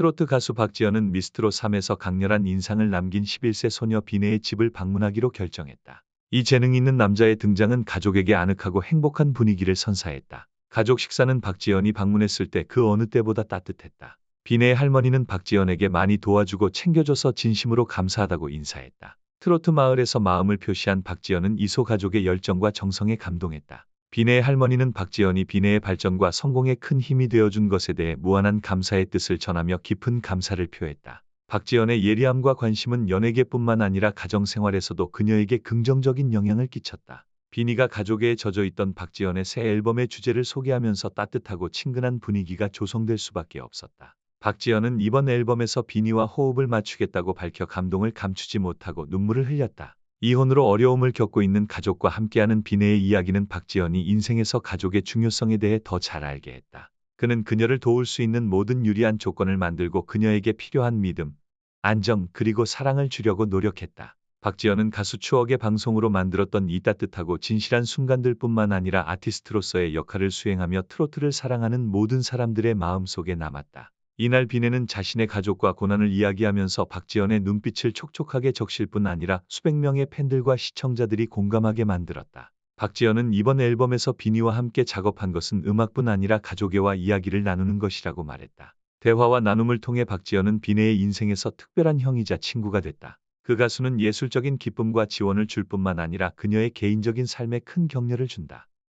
트로트 가수 박지연은 미스트로 3에서 강렬한 인상을 남긴 11세 소녀 비네의 집을 방문하기로 결정했다. 이 재능 있는 남자의 등장은 가족에게 아늑하고 행복한 분위기를 선사했다. 가족 식사는 박지연이 방문했을 때 그 어느 때보다 따뜻했다. 비네의 할머니는 박지연에게 많이 도와주고 챙겨줘서 진심으로 감사하다고 인사했다. 트로트 마을에서 마음을 표시한 박지연은 이소 가족의 열정과 정성에 감동했다. 비네의 할머니는 박지연이 비네의 발전과 성공에 큰 힘이 되어준 것에 대해 무한한 감사의 뜻을 전하며 깊은 감사를 표했다. 박지연의 예리함과 관심은 연예계뿐만 아니라 가정생활에서도 그녀에게 긍정적인 영향을 끼쳤다. 비니가 가족에 젖어 있던 박지연의 새 앨범의 주제를 소개하면서 따뜻하고 친근한 분위기가 조성될 수밖에 없었다. 박지연은 이번 앨범에서 비니와 호흡을 맞추겠다고 밝혀 감동을 감추지 못하고 눈물을 흘렸다. 이혼으로 어려움을 겪고 있는 가족과 함께하는 비네의 이야기는 박지연이 인생에서 가족의 중요성에 대해 더 잘 알게 했다. 그는 그녀를 도울 수 있는 모든 유리한 조건을 만들고 그녀에게 필요한 믿음, 안정 그리고 사랑을 주려고 노력했다. 박지연은 가수 추억의 방송으로 만들었던 이 따뜻하고 진실한 순간들뿐만 아니라 아티스트로서의 역할을 수행하며 트로트를 사랑하는 모든 사람들의 마음속에 남았다. 이날 비네는 자신의 가족과 고난을 이야기하면서 박지연의 눈빛을 촉촉하게 적실 뿐 아니라 수백 명의 팬들과 시청자들이 공감하게 만들었다. 박지연은 이번 앨범에서 비니와 함께 작업한 것은 음악뿐 아니라 가족애와 이야기를 나누는 것이라고 말했다. 대화와 나눔을 통해 박지연은 비네의 인생에서 특별한 형이자 친구가 됐다. 그 가수는 예술적인 기쁨과 지원을 줄 뿐만 아니라 그녀의 개인적인 삶에 큰 격려를 준다.